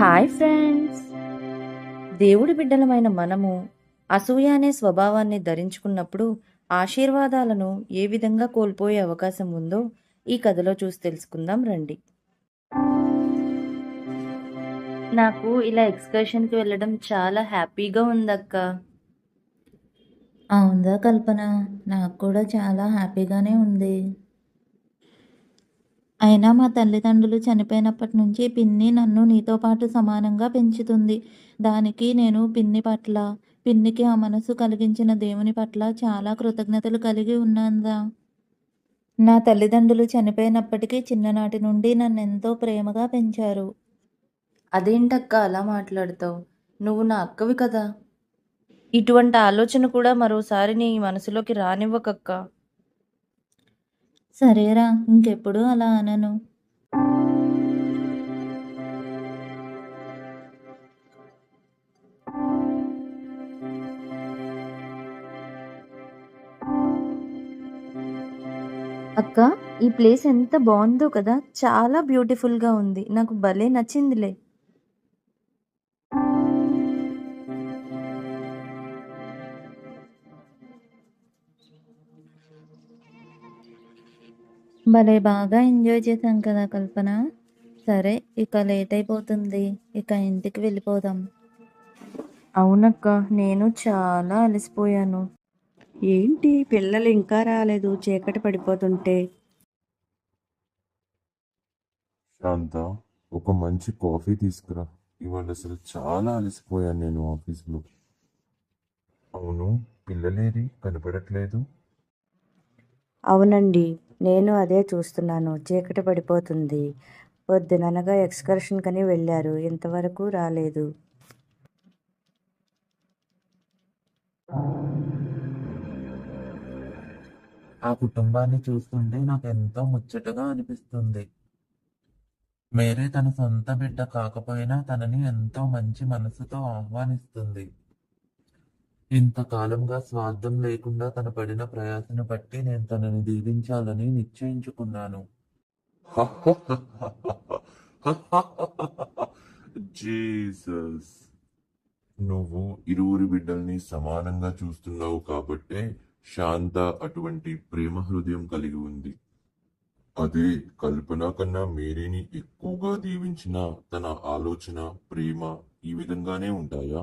Hi. Friends. దేవుడి బిడ్డలమైన మనము అసూయ అనే స్వభావాన్ని ధరించుకున్నప్పుడు ఆశీర్వాదాలను ఏ విధంగా కోల్పోయే అవకాశం ఉందో ఈ కథలో చూసి తెలుసుకుందాం రండి. నాకు ఇలా ఎక్స్కర్షన్కి వెళ్ళడం చాలా హ్యాపీగా ఉందక్క. అవుందా కల్పన? నాకు కూడా చాలా హ్యాపీగానే ఉంది. అయినా మా తల్లిదండ్రులు చనిపోయినప్పటి నుంచి పిన్ని నన్ను నీతో పాటు సమానంగా పెంచుతుంది. దానికి నేను పిన్ని పట్ల పిన్నికి ఆ మనసు కలిగించిన దేవుని పట్ల చాలా కృతజ్ఞతలు కలిగి ఉన్నాందా? నా తల్లిదండ్రులు చనిపోయినప్పటికీ చిన్ననాటి నుండి నన్ను ఎంతో ప్రేమగా పెంచారు. అదేంటక్క అలా మాట్లాడతావు? నువ్వు నా అక్కవి కదా? ఇటువంటి ఆలోచన కూడా మరోసారి నీ మనసులోకి రానివ్వకక్క. సరేరా ఇంకెప్పుడు అలా అనను. అక్క ఈ ప్లేస్ ఎంత బాగుందో కదా. చాలా బ్యూటిఫుల్గా ఉంది. నాకు భలే నచ్చిందిలే. భలే బాగా ఎంజాయ్ చేశాం కదా కల్పన. సరే ఇక లేట్ అయిపోతుంది. ఇక ఇంటికి వెళ్ళిపోదాం. అవునక్క నేను చాలా అలసిపోయాను. ఏంటి పిల్లలు ఇంకా రాలేదు చీకటి పడిపోతుంటే? శాంత ఒక మంచి కాఫీ తీసుకురా. ఇవాళ అసలు చాలా అలసిపోయాను నేను ఆఫీస్లో. అవును పిల్లలేరి కనపడట్లేదు? అవునండి. నేను అదే చూస్తున్నాను. చీకటి పడిపోతుంది. పొద్దుననగా ఎక్స్కర్షన్కని వెళ్ళారు. ఇంతవరకు రాలేదు. ఆ కుటుంబాన్ని చూస్తుంటే నాకు ఎంతో ముచ్చటగా అనిపిస్తుంది. మేరీ తన సొంత బిడ్డ కాకపోయినా తనని ఎంతో మంచి మనసుతో ఆహ్వానిస్తుంది. ఇంతకాలంగా స్వార్థం లేకుండా తన పడిన ప్రయాసను బట్టి నేను తనని దీవించాలని నిశ్చయించుకున్నాను. జీసస్. నువ్వు ఇరువురి బిడ్డల్ని సమానంగా చూస్తున్నావు కాబట్టే శాంత అటువంటి ప్రేమ హృదయం కలిగి ఉంది. అదే కల్పన కన్నా మేరీని ఎక్కువగా దీవించిన తన ఆలోచన ప్రేమ ఈ విధంగానే ఉంటాయా?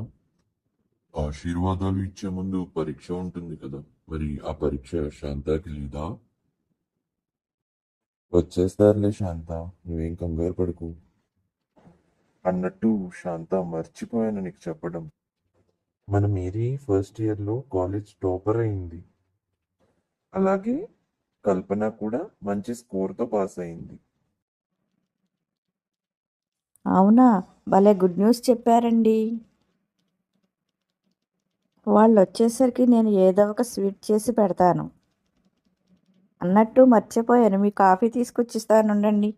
ఆశీర్వాదాలు ఇచ్చే ముందు పరీక్ష ఉంటుంది కదా. మరి ఆ పరీక్ష శాంతకి లేదా? వచ్చేస్తారులే శాంత నువ్వేం కంగారు పడకు. అన్నట్టు శాంత మర్చిపోయాను నీకు చెప్పడం. మన మేరీ ఫస్ట్ ఇయర్లో కాలేజ్ టాపర్ అయింది. అలాగే కల్పన కూడా మంచి స్కోర్తో పాస్ అయింది. అవునా? భలే గుడ్ న్యూస్ చెప్పారండి. వాళ్ళు వచ్చేసరికి నేను ఏదో ఒక స్వీట్ చేసి పెడతాను. అన్నట్టు మర్చిపోయాను. మీ కాఫీ తీసుకొచ్చిస్తాను ఉండండి.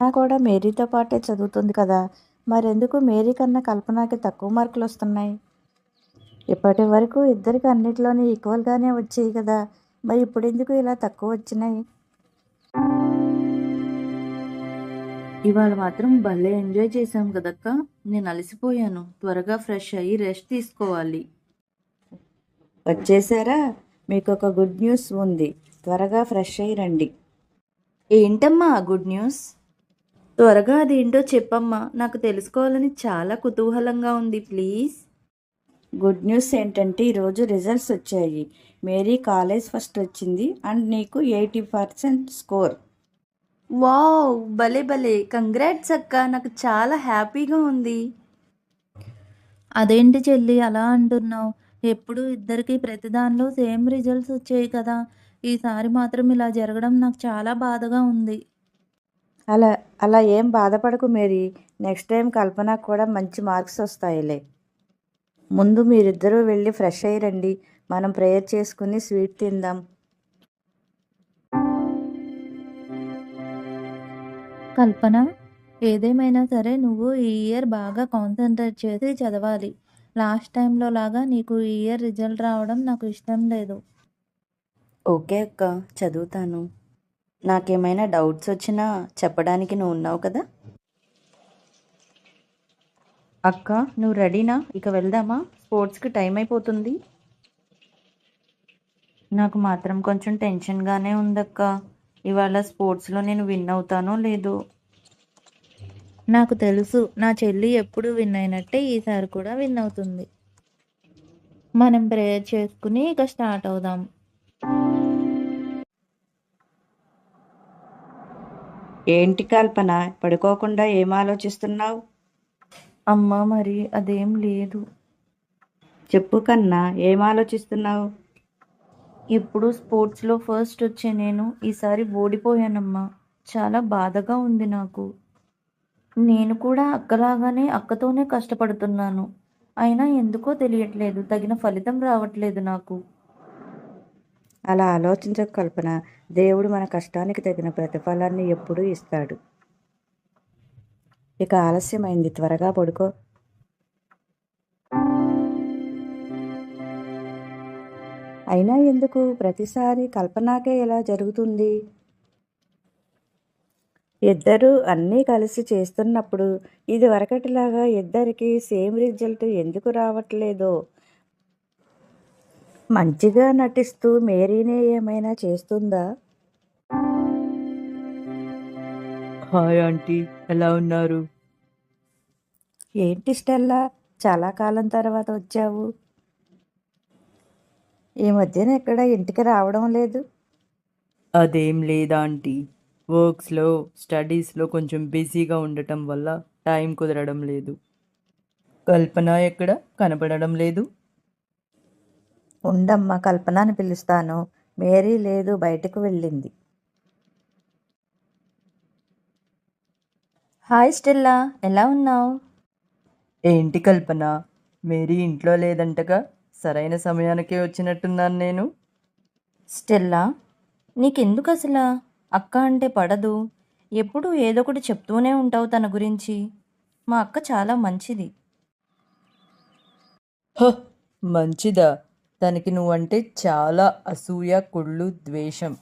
నా కూడా మేరీతో పాటే చదువుతుంది కదా. మరెందుకు మేరీ కన్నా కల్పనకి తక్కువ మార్కులు వస్తున్నాయి? ఇప్పటి వరకు ఇద్దరికి అన్నిటిలోనే ఈక్వల్గానే వచ్చాయి కదా. మరి ఇప్పుడు ఎందుకు ఇలా తక్కువ వచ్చినాయి? ఇవాళ మాత్రం భలే ఎంజాయ్ చేశాం కదక్క. నేను అలసిపోయాను. త్వరగా ఫ్రెష్ అయ్యి రెస్ట్ తీసుకోవాలి. వచ్చేసారా? మీకు ఒక గుడ్ న్యూస్ ఉంది. త్వరగా ఫ్రెష్ అయ్యి రండి. ఏంటమ్మా గుడ్ న్యూస్? త్వరగా అదేంటో చెప్పమ్మా. నాకు తెలుసుకోవాలని చాలా కుతూహలంగా ఉంది. ప్లీజ్. గుడ్ న్యూస్ ఏంటంటే ఈరోజు రిజల్ట్స్ వచ్చాయి. మేరీ కాలేజ్ ఫస్ట్ వచ్చింది. అండ్ నీకు ఎయిటీ పర్సెంట్ స్కోర్. వావ్ భలే భలే. కంగ్రాట్స్ అక్క. నాకు చాలా హ్యాపీగా ఉంది. అదేంటి చెల్లి అలా అంటున్నావు? ఎప్పుడు ఇద్దరికి ప్రతి దానిలో సేమ్ రిజల్ట్స్ వచ్చాయి కదా. ఈసారి మాత్రం ఇలా జరగడం నాకు చాలా బాధగా ఉంది. అలా అలా ఏం బాధపడకు మేరీ. నెక్స్ట్ టైం కల్పన కూడా మంచి మార్క్స్ వస్తాయిలే. ముందు మీరిద్దరూ వెళ్ళి ఫ్రెష్ అయ్యి రండి. మనం ప్రేయర్ చేసుకుని స్వీట్ తిందాం. కల్పన. ఏదేమైనా సరే నువ్వు ఈ ఇయర్ బాగా కాన్సన్ట్రేట్ చేసి చదవాలి. లాస్ట్ టైంలో లాగా నీకు ఈ ఇయర్ రిజల్ట్ రావడం నాకు ఇష్టం లేదు. ఓకే అక్క చదువుతాను. నాకేమైనా డౌట్స్ వచ్చినా చెప్పడానికి నువ్వు ఉన్నావు కదా? అక్క నువ్వు రెడీనా? ఇక వెళ్దామా? స్పోర్ట్స్కి టైం అయిపోతుంది. నాకు మాత్రం కొంచెం టెన్షన్గానే ఉందక్క. ఇవాళ స్పోర్ట్స్లో నేను విన్ అవుతానో లేదో? నాకు తెలుసు. నా చెల్లి ఎప్పుడు విన్ అయినట్టే ఈసారి కూడా విన్ అవుతుంది. మనం ప్రేయర్ చేసుకుని ఇక స్టార్ట్ అవుదాం. ఏంటి కల్పన? పడుకోకుండా ఏం ఆలోచిస్తున్నావు? అమ్మా మరి అదేం లేదు. చెప్పు కన్నా ఏం ఆలోచిస్తున్నావు? ఇప్పుడు స్పోర్ట్స్లో ఫస్ట్ వచ్చే నేను ఈసారి ఓడిపోయానమ్మా. చాలా బాధగా ఉంది నాకు. నేను కూడా అక్కలాగానే అక్కతోనే కష్టపడుతున్నాను. అయినా ఎందుకో తెలియట్లేదు. తగిన ఫలితం రావట్లేదు నాకు. అలా ఆలోచించక కల్పన. దేవుడు మన కష్టానికి తగిన ప్రతిఫలాన్ని ఎప్పుడూ ఇస్తాడు. ఇక ఆలస్యమైంది. త్వరగా పడుకో. అయినా ఎందుకు? ప్రతిసారి కల్పనాకే ఇలా జరుగుతుంది. ఇద్దరు అన్నీ కలిసి చేస్తున్నప్పుడు ఇది వరకటిలాగా ఇద్దరికి సేమ్ రిజల్ట్ ఎందుకు రావట్లేదో? మంచిగా నటిస్తూ మేరీనే ఏమైనా చేస్తుందా? హాయ్ ఆంటీ ఎలా ఉన్నారు? ఏంటి స్టెల్లా? చాలా కాలం తర్వాత వచ్చావు. ఈ మధ్యన ఎక్కడ ఇంటికి రావడం లేదు. అదేం లేదా ఆంటీ. వర్క్స్లో స్టడీస్లో కొంచెం బిజీగా ఉండటం వల్ల టైం కుదరడం లేదు. కల్పన ఎక్కడ? కనపడడం లేదు. ఉండమ్మా కల్పనని పిలుస్తాను. మేరీ లేదు బయటకు వెళ్ళింది. హాయ్ స్టెల్లా ఎలా ఉన్నావు? ఏంటి కల్పన? మేరీ ఇంట్లో లేదంటగా? సరైన సమయానికే వచ్చినట్టున్నాను నేను. స్టెల్లా నీకెందుకు అసలు అక్క అంటే పడదు. ఎప్పుడు ఏదో ఒకటి చెప్తూనే ఉంటావు తన గురించి. మా అక్క చాలా మంచిది. హ మంచిదా? తనకి నువ్వంటే చాలా అసూయ కుళ్ళు ద్వేషం.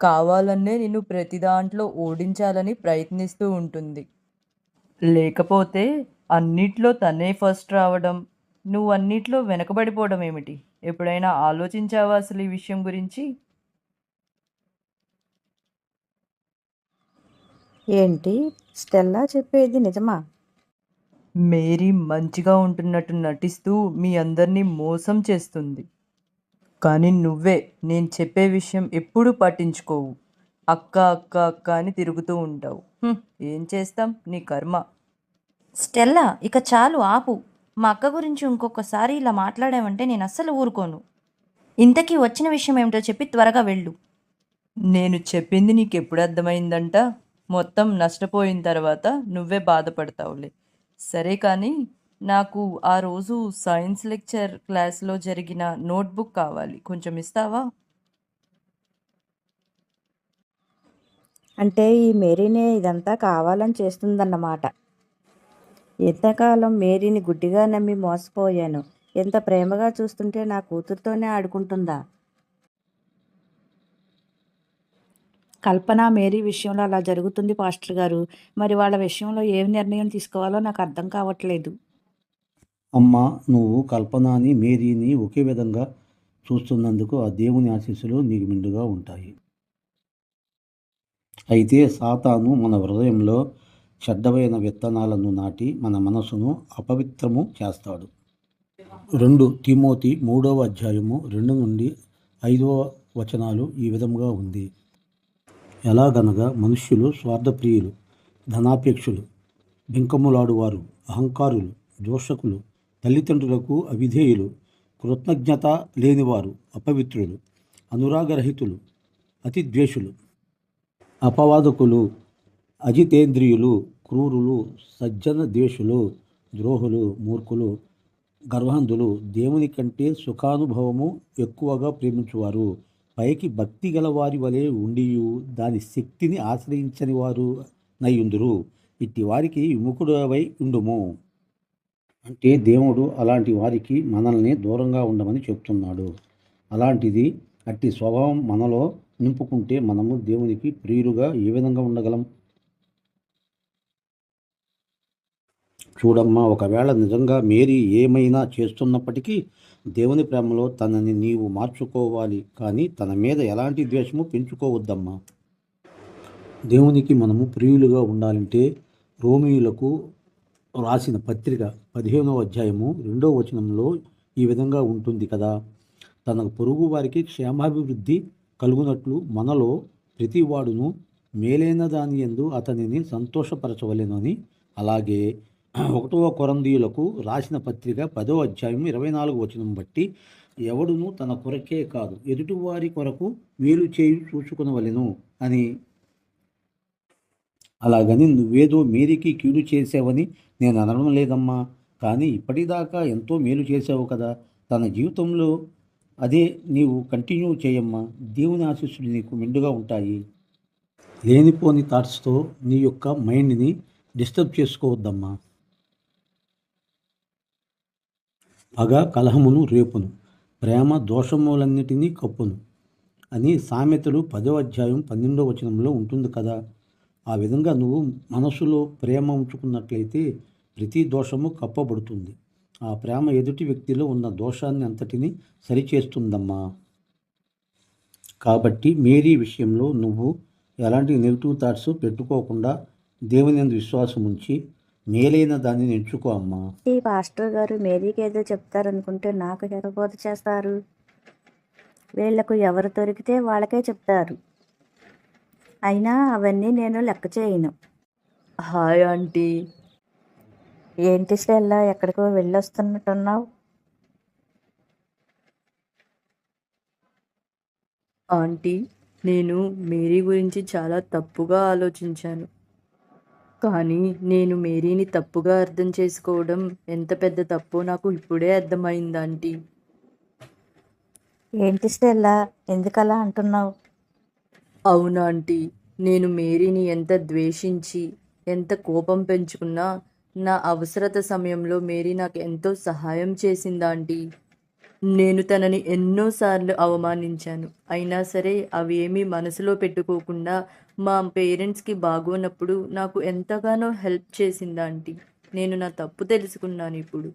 కావాలనే నిన్ను ప్రతి దాంట్లో ఓడించాలని ప్రయత్నిస్తూ ఉంటుంది. లేకపోతే అన్నిట్లో తనే ఫస్ట్ రావడం. నువ్వు అన్నిట్లో వెనకబడిపోవడం ఏమిటి? ఎప్పుడైనా ఆలోచించావా అసలు ఈ విషయం గురించి? ఏంటి? స్టెల్లా చెప్పేది నిజమా? మేరీ మంచిగా ఉంటున్నట్టు నటిస్తూ మీ అందరినీ మోసం చేస్తుంది. కానీ నువ్వే నేను చెప్పే విషయం ఎప్పుడూ పట్టించుకోవు. అక్క అక్క అక్క అని తిరుగుతూ ఉంటావు. ఏం చేస్తాం? నీ కర్మ. స్టెల్లా ఇక చాలు ఆపు. మా అక్క గురించి ఇంకొకసారి ఇలా మాట్లాడావంటే నేను అస్సలు ఊరుకోను. ఇంతకీ వచ్చిన విషయం ఏమిటో చెప్పి త్వరగా వెళ్ళు. నేను చెప్పింది నీకు ఎప్పుడు అర్థమైందంట? మొత్తం నష్టపోయిన తర్వాత నువ్వే బాధపడతావులే. సరే కానీ నాకు ఆ రోజు సైన్స్ లెక్చర్ క్లాస్లో జరిగిన నోట్బుక్ కావాలి. కొంచెం ఇస్తావా? అంటే ఈ మేరీనే ఇదంతా కావాలని చేస్తుందన్నమాట. ఎంతకాలం మేరీని గుడ్డిగా నమ్మి మోసపోయాను? ఎంత ప్రేమగా చూస్తుంటే నా కూతురుతోనే ఆడుకుంటుందా? కల్పన మేరీ విషయంలో అలా జరుగుతుంది పాస్టర్ గారు. మరి వాళ్ళ విషయంలో ఏ నిర్ణయం తీసుకోవాలో నాకు అర్థం కావట్లేదు. అమ్మా నువ్వు కల్పనాని మేరీని ఒకే విధంగా చూస్తున్నందుకు ఆ దేవుని ఆశీస్సులు నీకు మెండుగా ఉంటాయి. అయితే సాతాను మన హృదయంలో చెడ్డమైన విత్తనాలను నాటి మన మనసును అపవిత్రము చేస్తాడు. రెండు తిమోతి మూడవ అధ్యాయము రెండు నుండి ఐదవ వచనాలు ఈ విధంగా ఉంది. ఎలాగనగా మనుష్యులు స్వార్థప్రియులు ధనాపేక్షులు బింకములాడువారు అహంకారులు దోషకులు తల్లిదండ్రులకు అవిధేయులు కృతజ్ఞత లేనివారు అపవిత్రులు అనురాగరహితులు అతిద్వేషులు అపవాదకులు అజితేంద్రియులు క్రూరులు సజ్జన ద్వేషులు ద్రోహులు మూర్ఖులు గర్వహంతులు దేవుని కంటే సుఖానుభవము ఎక్కువగా ప్రేమించువారు. పైకి భక్తి గల వారి వలె ఉండియు దాని శక్తిని ఆశ్రయించని వారు నయ్యుందురు. ఇట్టి వారికి విముఖుడవై ఉండుము. అంటే దేవుడు అలాంటి వారికి మనల్ని దూరంగా ఉండమని చెప్తున్నాడు. అలాంటిది అట్టి స్వభావం మనలో నింపుకుంటే మనము దేవునికి ప్రియులుగా ఏ విధంగా ఉండగలం? చూడమ్మా ఒకవేళ నిజంగా మేరీ ఏమైనా చేస్తున్నప్పటికీ దేవుని ప్రేమలో తనని నీవు మార్చుకోవాలి. కానీ తన మీద ఎలాంటి ద్వేషము పెంచుకోవద్దమ్మా. దేవునికి మనము ప్రియులుగా ఉండాలంటే రోమియులకు రాసిన పత్రిక పదిహేనవ అధ్యాయము రెండవ వచనంలో ఈ విధంగా ఉంటుంది కదా. తన పొరుగు వారికి క్షేమాభివృద్ధి కలుగునట్లు మనలో ప్రతివాడును మేలైన దాని ఎందు అతనిని సంతోషపరచవలెనని అలాగే ఒకటవ కొరందీయులకు రాసిన పత్రిక పదో అధ్యాయం ఇరవై నాలుగు వచనం బట్టి ఎవడును తన కొరకే కాదు ఎదుటివారి కొరకు మేలు చేయి చూసుకునవలెను అని. అలాగని నువ్వేదో మేరీకి కీడు చేసావని నేను అనడం లేదమ్మా కానీ ఇప్పటిదాకా ఎంతో మేలు చేసావు కదా తన జీవితంలో అదే నీవు కంటిన్యూ చేయమ్మా దేవుని ఆశీస్సులు నీకు మెండుగా ఉంటాయి. లేనిపోని థాట్స్తో నీ యొక్క మైండ్ని డిస్టర్బ్ చేసుకోవద్దమ్మా. పగ కలహమును రేపును ప్రేమ దోషములన్నిటినీ కప్పును అని సామెతలు పదో అధ్యాయం పన్నెండో వచనంలో ఉంటుంది కదా. ఆ విధంగా నువ్వు మనసులో ప్రేమ ఉంచుకున్నట్లయితే ప్రతి దోషము కప్పబడుతుంది. ఆ ప్రేమ ఎదుటి వ్యక్తిలో ఉన్న దోషాన్ని అంతటిని సరిచేస్తుందమ్మా. కాబట్టి మేరీ విషయంలో నువ్వు ఎలాంటి నెగిటివ్ థాట్స్ పెట్టుకోకుండా దేవుని విశ్వాసం ఉంచి మేలైన దానిని ఎంచుకో అమ్మా. ఈ పాస్టర్ గారు మేరీకి ఏదో చెప్తారనుకుంటే నాకు హెరబోధ చేస్తారు. వీళ్ళకు ఎవరు దొరికితే వాళ్ళకే చెప్తారు. అయినా అవన్నీ నేను లెక్క చేయను. Hi aunty. ఏంటి స్టెల్లా ఎక్కడికో వెళ్ళొస్తున్నట్టున్నావు? ఆంటీ నేను మేరీ గురించి చాలా తప్పుగా ఆలోచించాను. కానీ నేను మేరీని తప్పుగా అర్థం చేసుకోవడం ఎంత పెద్ద తప్పో నాకు ఇప్పుడే అర్థమైంది ఆంటీ. ఏంటి స్టెల్లా? ఎందుకలా అంటున్నావు? అవునా ఆంటీ. నేను మేరీని ఎంత ద్వేషించి ఎంత కోపం పెంచుకున్నా నా అవసరత సమయంలో మేరీ నాకు ఎంతో సహాయం చేసింది ఆంటీ. నేను తనని ఎన్నోసార్లు అవమానించాను. అయినా సరే అవి ఏమీ మనసులో పెట్టుకోకుండా మా పేరెంట్స్కి బాగోనప్పుడు నాకు ఎంతగానో హెల్ప్ చేసింది ఆంటీ? నేను నా తప్పు తెలుసుకున్నాను ఇప్పుడు.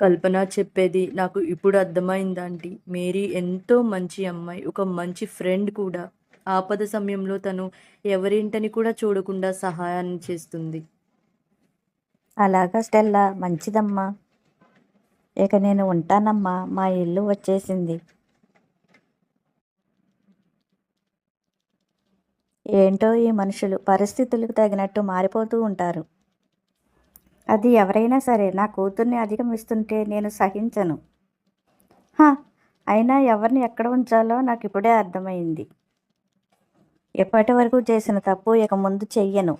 కల్పన చెప్పేది నాకు ఇప్పుడు అర్థమైంది ఆంటీ. మేరీ ఎంతో మంచి అమ్మాయి ఒక మంచి ఫ్రెండ్ కూడా. ఆపద సమయంలో తను ఎవరింటని కూడా చూడకుండా సహాయాన్ని చేస్తుంది. అలాగా స్టెల్లా మంచిదమ్మా. ఇక నేను ఉంటానమ్మా. మా ఇల్లు వచ్చేసింది. ఏంటో ఈ మనుషులు పరిస్థితులకు తగినట్టు మారిపోతూ ఉంటారు. అది ఎవరైనా సరే నా కూతుర్ని అధిగమిస్తుంటే నేను సహించను. హా, అయినా ఎవరిని ఎక్కడ ఉంచాలో నాకు ఇప్పుడే అర్థమైంది. ఎప్పటి వరకు చేసిన తప్పు ఇక ముందు చెయ్యను.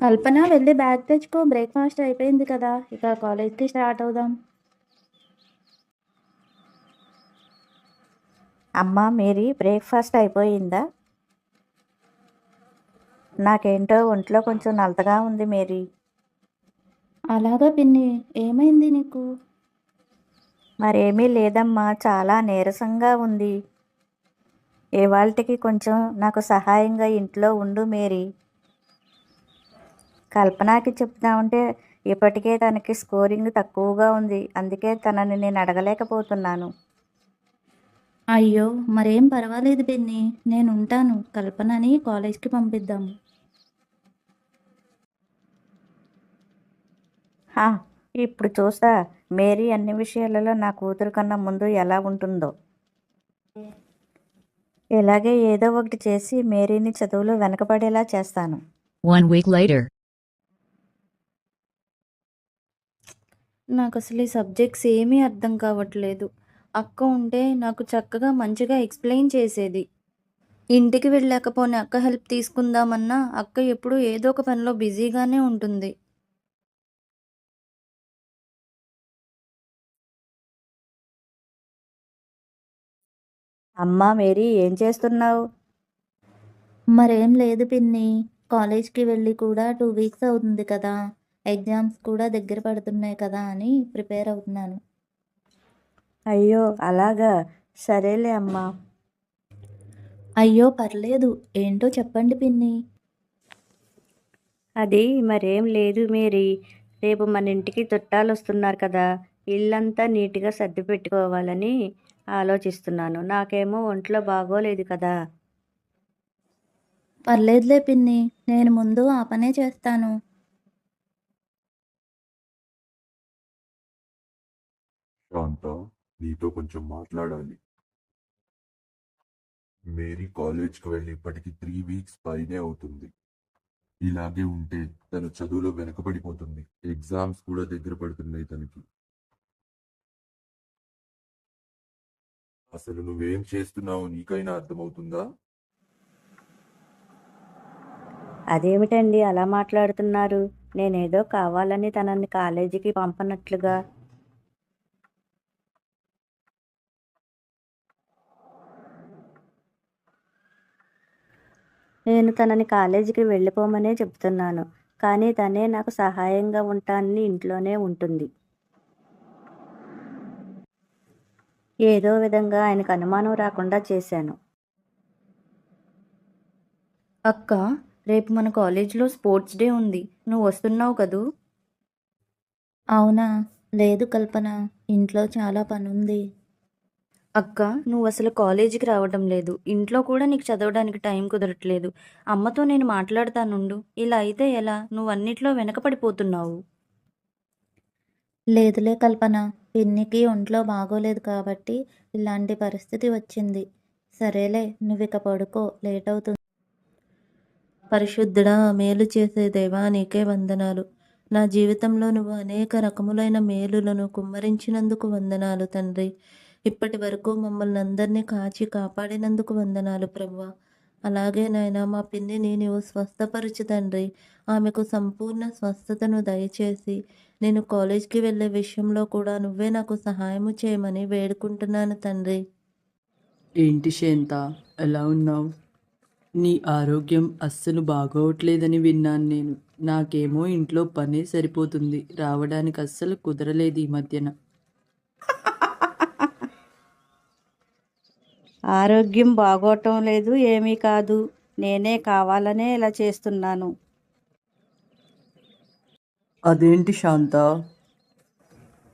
కల్పన వెళ్ళి బ్యాగ్ తెచ్చుకో బ్రేక్ఫాస్ట్ అయిపోయింది కదా ఇక కాలేజ్కి స్టార్ట్ అవుదాం. అమ్మా మేరీ బ్రేక్ఫాస్ట్ అయిపోయిందా? నాకేంటో ఒంట్లో కొంచెం నలతగా ఉంది మేరీ. అలాగా పిన్ని ఏమైంది నీకు? మరేమీ లేదమ్మా చాలా నీరసంగా ఉంది. ఇవాళకి కొంచెం నాకు సహాయంగా ఇంట్లో ఉండు మేరీ. కల్పనకి చెప్తామంటే ఇప్పటికే తనకి స్కోరింగ్ తక్కువగా ఉంది. అందుకే తనని నేను అడగలేకపోతున్నాను. అయ్యో మరేం పర్వాలేదు పిన్ని నేను ఉంటాను కల్పనని కాలేజ్కి పంపిద్దాం. హా, ఇప్పుడు చూస్తా. మేరీ అన్ని విషయాలలో నా కూతురు కన్నా ముందు ఎలా ఉంటుందో. ఇలాగే ఏదో ఒకటి చేసి మేరీని చదువులో వెనకబడేలా చేస్తాను. One week later. నాకు అసలు ఈ సబ్జెక్ట్స్ ఏమీ అర్థం కావట్లేదు. అక్క ఉంటే నాకు చక్కగా మంచిగా ఎక్స్ప్లెయిన్ చేసేది. ఇంటికి వెళ్ళాక పోనీ అక్క హెల్ప్ తీసుకుందామన్నా అక్క ఎప్పుడూ ఏదో ఒక పనిలో బిజీగానే ఉంటుంది. అమ్మా మేరీ ఏం చేస్తున్నావు? మరేం లేదు పిన్ని. కాలేజ్కి వెళ్ళి కూడా టూ వీక్స్ అవుతుంది కదా. ఎగ్జామ్స్ కూడా దగ్గర పడుతున్నాయి కదా అని ప్రిపేర్ అవుతున్నాను. అయ్యో అలాగా? సరేలే అమ్మా. అయ్యో పర్లేదు. ఏంటో చెప్పండి పిన్ని. అది మరేం లేదు మేరీ. రేపు మన ఇంటికి చుట్టాలు వస్తున్నారు కదా. ఇల్లంతా నీట్గా సర్ది పెట్టుకోవాలని ఆలోచిస్తున్నాను. నాకేమో ఒంట్లో బాగోలేదు కదా. పర్లేదులే పిన్ని. నేను ముందు ఆ పనే చేస్తాను. శాంత నీతో కొంచెం మాట్లాడాలి. మేరీ కాలేజ్కి వెళ్ళి ఇప్పటికి త్రీ వీక్స్ పైనే అవుతుంది. ఇలాగే ఉంటే తను చదువులో వెనకబడిపోతుంది. ఎగ్జామ్స్ కూడా దగ్గర పడుతున్నాయి తనకి. అసలు నువ్వేం చేస్తున్నావు నీకైనా అర్థమవుతుందా? అదేమిటండి అలా మాట్లాడుతున్నారు? నేనేదో కావాలని తనని కాలేజీకి పంపనట్లుగా నేను తనని కాలేజీకి వెళ్ళిపోమనే చెప్తున్నాను. కానీ తనే నాకు సహాయంగా ఉంటానని ఇంట్లోనే ఉంటుంది. ఏదో విధంగా ఆయనకు అనుమానం రాకుండా చేశాను. అక్క రేపు మన కాలేజీలో స్పోర్ట్స్ డే ఉంది. నువ్వు వస్తున్నావు కదూ? అవునా? లేదు కల్పన. ఇంట్లో చాలా పనుంది. అక్క నువ్వు అసలు కాలేజీకి రావడం లేదు. ఇంట్లో కూడా నీకు చదవడానికి టైం కుదరట్లేదు. అమ్మతో నేను మాట్లాడతానుండు. ఇలా అయితే ఎలా? నువ్వు అన్నిట్లో వెనకపడిపోతున్నావు. లేదులే కల్పన. పిన్నికి ఒంట్లో బాగోలేదు కాబట్టి ఇలాంటి పరిస్థితి వచ్చింది. సరేలే నువ్వు ఇక పడుకో. లేట్ అవుతుంది పరిశుద్ధుడా మేలు చేసే దేవా నీకే వందనాలు. నా జీవితంలో నువ్వు అనేక రకములైన మేలులను కుమ్మరించినందుకు వందనాలు తండ్రి. ఇప్పటి వరకు మమ్మల్ని అందరినీ కాచి కాపాడినందుకు వందనాలు ప్రభు అలాగే నాయన మా పిన్నిని నీవు స్వస్థపరచు తండ్రి. ఆమెకు సంపూర్ణ స్వస్థతను దయచేసి నేను కాలేజ్కి వెళ్ళే విషయంలో కూడా నువ్వే నాకు సహాయము చేయమని వేడుకుంటున్నాను తండ్రి. ఏంటి శాంత ఎలా ఉన్నావు? నీ ఆరోగ్యం అస్సలు బాగోవట్లేదని విన్నాను నేను. నాకేమో ఇంట్లో పనే సరిపోతుంది. రావడానికి అస్సలు కుదరలేదు ఈ మధ్యన. ఆరోగ్యం బాగోటం లేదు ఏమీ కాదు. నేనే కావాలనే ఇలా చేస్తున్నాను. అదేంటి శాంత?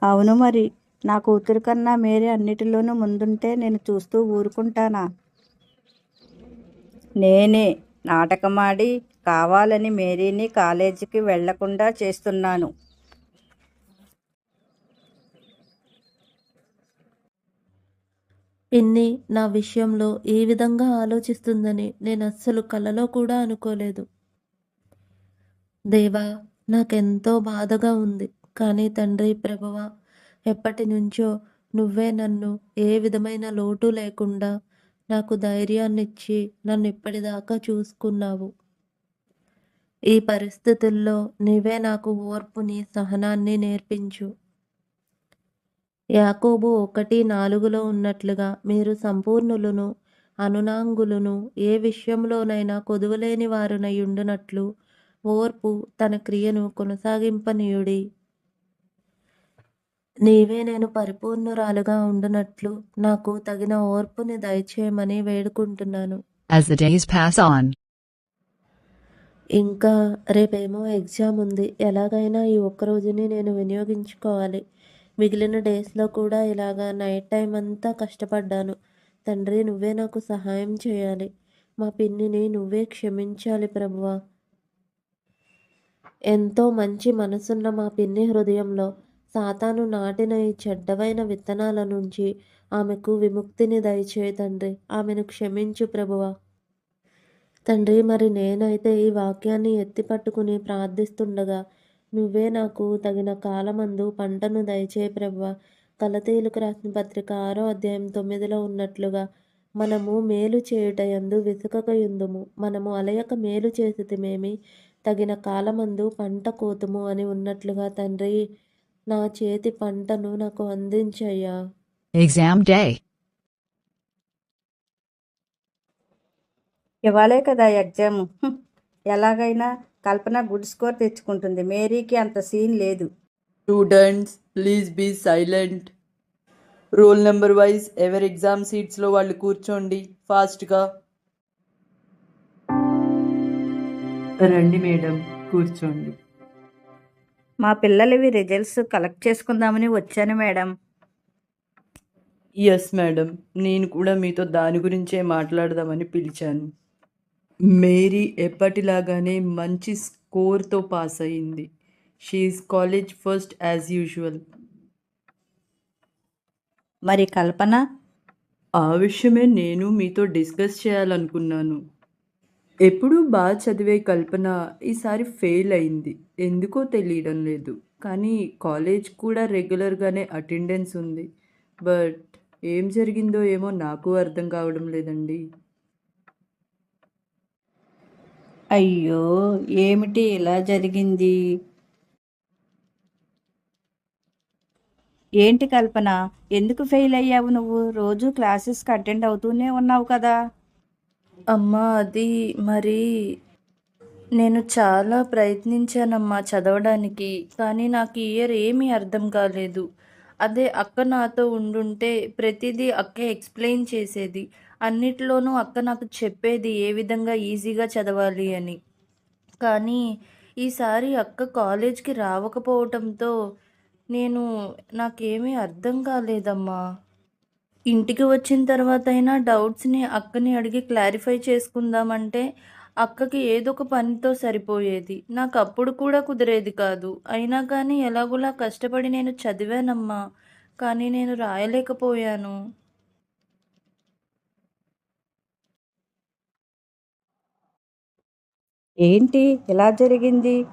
అవును మరి నా కూతురు కన్నా మేరీ అన్నిటిలోనూ ముందుంటే నేను చూస్తూ ఊరుకుంటానా? నేనే నాటకమాడి కావాలని మేరీని కాలేజీకి వెళ్ళకుండా చేస్తున్నాను. ఇన్ని నా విషయంలో ఏ విధంగా ఆలోచిస్తుందని నేను అస్సలు కలలో కూడా అనుకోలేదు. దేవా నాకెంతో బాధగా ఉంది. కానీ తండ్రి ప్రభువ ఎప్పటి నుంచో నువ్వే నన్ను ఏ విధమైన లోటు లేకుండా నాకు ధైర్యాన్నిచ్చి నన్ను ఇప్పటిదాకా చూసుకున్నావు. ఈ పరిస్థితుల్లో నీవే నాకు ఓర్పుని సహనాన్ని నేర్పించు. యాకోబు ఒకటి నాలుగులో ఉన్నట్లుగా మీరు సంపూర్ణులను అనునాంగులను ఏ విషయంలోనైనా కొదువలేని వారునై ఉండునట్లు ఓర్పు తన క్రియను కొనసాగింపనీయుడి. నీవే నేను పరిపూర్ణురాలుగా ఉండునట్లు నాకు తగిన ఓర్పుని దయచేయమని వేడుకుంటున్నాను. As the days pass on, ఇంకా రేపేమో ఎగ్జామ్ ఉంది. ఎలాగైనా ఈ ఒక్క రోజుని నేను వినియోగించుకోవాలి. మిగిలిన డేస్లో కూడా ఇలాగా నైట్ టైం అంతా కష్టపడ్డాను. తండ్రి నువ్వే నాకు సహాయం చేయాలి. మా పిన్నిని నువ్వే క్షమించాలి ప్రభువా. ఎంతో మంచి మనసున్న మా పిన్ని హృదయంలో సాతాను నాటిన ఈ చెడ్డవైన విత్తనాల నుంచి ఆమెకు విముక్తిని దయచేయి తండ్రి. ఆమెను క్షమించు ప్రభువా. తండ్రి మరి నేనైతే ఈ వాక్యాన్ని ఎత్తి పట్టుకుని ప్రార్థిస్తుండగా నువ్వే నాకు తగిన కాలమందు పంటను దయచే ప్రభువ కలతీలకు రాసిన పత్రిక ఆరో అధ్యాయం తొమ్మిదిలో ఉన్నట్లుగా మనము మేలు చేయుట యందు విసుకక యుందుము మనము అలయక మేలు చేసితిమేమి తగిన కాలమందు పంట కోతుము అని ఉన్నట్లుగా తండ్రి నా చేతి పంటను నాకు అందించయ్యా exam day. ఇవాళే కదా ఎగ్జామ్. ఎలాగైనా కల్పన గుడ్ స్కోర్ తెచ్చుకుంటుంది. మేరీకి అంత సీన్ లేదు. Students please be silent. Roll number wise ఎవరి ఎగ్జామ్ సీట్స్లో వాళ్ళు కూర్చోండి. ఫాస్ట్గా. రండి మేడం కూర్చోండి. మా పిల్లలవి రిజల్ట్స్ కలెక్ట్ చేసుకుందామని వచ్చాను మేడం. Yes madam. నేను కూడా మీతో దాని గురించే మాట్లాడదామని పిలిచాను. మేరీ ఎప్పటిలాగానే మంచి స్కోర్తో పాస్ అయింది. She's college first as usual. మరి కల్పన? ఆ విషయమే నేను మీతో డిస్కస్ చేయాలనుకున్నాను. ఎప్పుడూ బాగా చదివే కల్పన ఈసారి ఫెయిల్ అయింది. ఎందుకో తెలియడం లేదు. కానీ కాలేజ్ కూడా రెగ్యులర్గానే అటెండెన్స్ ఉంది. బట్ ఏం జరిగిందో ఏమో నాకు అర్థం కావడం లేదండి. అయ్యో ఏమిటి ఇలా జరిగింది? ఏంటి కల్పన? ఎందుకు ఫెయిల్ అయ్యావు నువ్వు? రోజు క్లాసెస్కి అటెండ్ అవుతూనే ఉన్నావు కదా. అమ్మా అది మరి నేను చాలా ప్రయత్నించానమ్మా చదవడానికి కానీ నాకు ఇయర్ ఏమీ అర్థం కాలేదు. అదే అక్క నాతో ఉండుంటే ప్రతిదీ అక్కే ఎక్స్ప్లెయిన్ చేసేది. అన్నిట్లోనూ అక్క నాకు చెప్పేది ఏ విధంగా ఈజీగా చదవాలి అని. కానీ ఈసారి అక్క కాలేజ్కి రావకపోవటంతో నేను నాకేమీ అర్థం కాలేదమ్మా. ఇంటికి వచ్చిన తర్వాత అయినా డౌట్స్ని అక్కని అడిగి క్లారిఫై చేసుకుందామంటే అక్కకి ఏదో ఒక పనితో సరిపోయేది. నాకు అప్పుడు కూడా కుదిరేది కాదు. అయినా కానీ ఎలాగోలా కష్టపడి నేను చదివానమ్మా. కానీ నేను రాయలేకపోయాను. ఏంటి? ఇలా జరిగింది?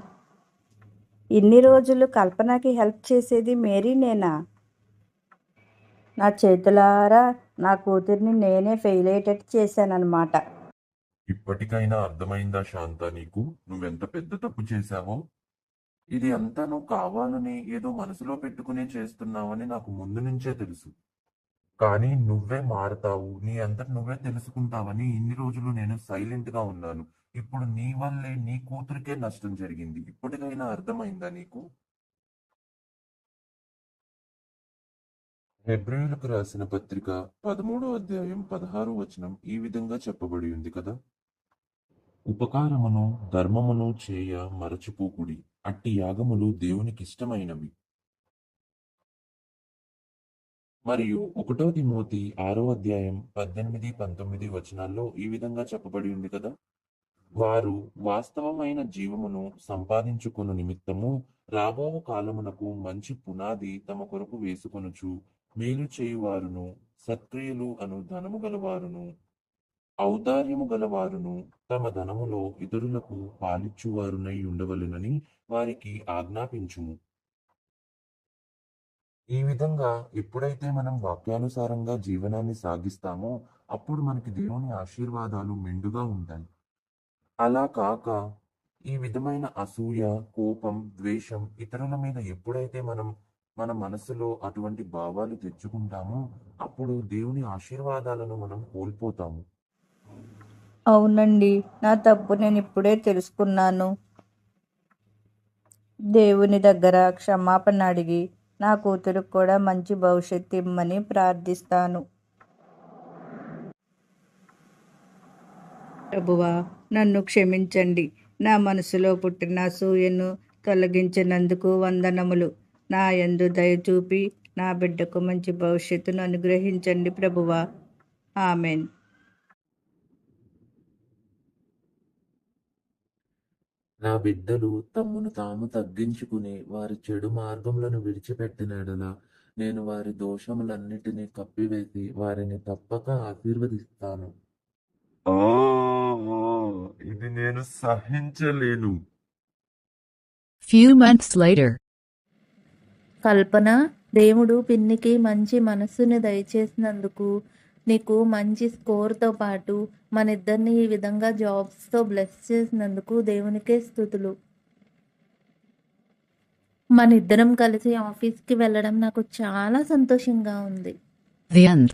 ఇన్ని రోజులు కల్పనకి హెల్ప్ చేసేది మేరీ నేనా? నా చేతులారా నా కూతుర్ని నేనే ఫెయిల్ అయ్యేటట్టు చేశానన్నమాట. ఇప్పటికైనా అర్థమైందా శాంత నీకు? నువ్వెంత పెద్ద తప్పు చేశావో? ఇది అంతా నువ్వు కావాలని ఏదో మనసులో పెట్టుకునే చేస్తున్నావని నాకు ముందు నుంచే తెలుసు. కానీ నువ్వే మారతావు. నీ అంతా నువ్వే తెలుసుకుంటావని ఇన్ని రోజులు నేను సైలెంట్గా ఉన్నాను. ఇప్పుడు నీ వల్లే నీ కూతురికే నష్టం జరిగింది. ఇప్పటికైనా అర్థమైందా నీకు? హెబ్రిలకు రాసిన పత్రిక పదమూడో అధ్యాయం పదహారు వచనం ఈ విధంగా చెప్పబడి ఉంది కదా? ఉపకారమును ధర్మమును చేయ మరచిపోకుడి. అట్టి యాగములు దేవునికి ఇష్టమైనవి మరియు ఒకటో తిమోతి ఆరో అధ్యాయం పద్దెనిమిది పంతొమ్మిది వచనాల్లో ఈ విధంగా చెప్పబడి ఉంది కదా? వారు వాస్తవమైన జీవమును సంపాదించుకును నిమిత్తము రాబో కాలమునకు మంచి పునాది తమ కొరకు వేసుకొనుచు మేలు చేయువారును సత్క్రియలు అను ధనము గలవారును ఔదార్యము గలవారును తమ ధనములో ఇతరులకు పాలిచ్చువారునై ఉండవలెనని వారికి ఆజ్ఞాపించుము. ఈ విధంగా ఎప్పుడైతే మనం వాక్యానుసారంగా జీవనాన్ని సాగిస్తామో అప్పుడు మనకి దేవుని ఆశీర్వాదాలు మెండుగా ఉంటాయి. అలా కాక ఈ విధమైన అసూయ కోపం ద్వేషం ఇతరుల మీద ఎప్పుడైతే మనం మన మనసులో అటువంటి భావాలు తెచ్చుకుంటామో అప్పుడు దేవుని ఆశీర్వాదాలను మనం కోల్పోతాము. అవునండి. నా తప్పు నేను ఇప్పుడే తెలుసుకున్నాను. దేవుని దగ్గర క్షమాపణ అడిగి నా కూతురు కూడా మంచి భవిష్యత్తు ఇమ్మని ప్రార్థిస్తాను. ప్రభువా నన్ను క్షమించండి. నా మనసులో పుట్టిన అసూయను తొలగించినందుకు వందనములు. నా యందు దయ చూపి నా బిడ్డకు మంచి భవిష్యత్తును అనుగ్రహించండి ప్రభువా. ఆమెన్. నా బిడ్డలు తమ్మును తాము తగ్గించుకుని వారి చెడు మార్గములను విడిచిపెట్టిన ఎడల నేను వారి దోషములన్నిటినీ కప్పివేసి వారిని తప్పక ఆశీర్వదిస్తాను. ఆ ఇది నేను సహించలేను Few months later. కల్పన దేవుడు పిన్నికి మంచి మనస్సుని దయచేసినందుకు నీకు మంచి స్కోర్తో పాటు మన ఇద్దరిని ఈ విధంగా జాబ్స్తో బ్లెస్ చేసినందుకు దేవునికే స్థుతులు మన ఇద్దరం కలిసి ఆఫీస్కి వెళ్ళడం నాకు చాలా సంతోషంగా ఉంది The end.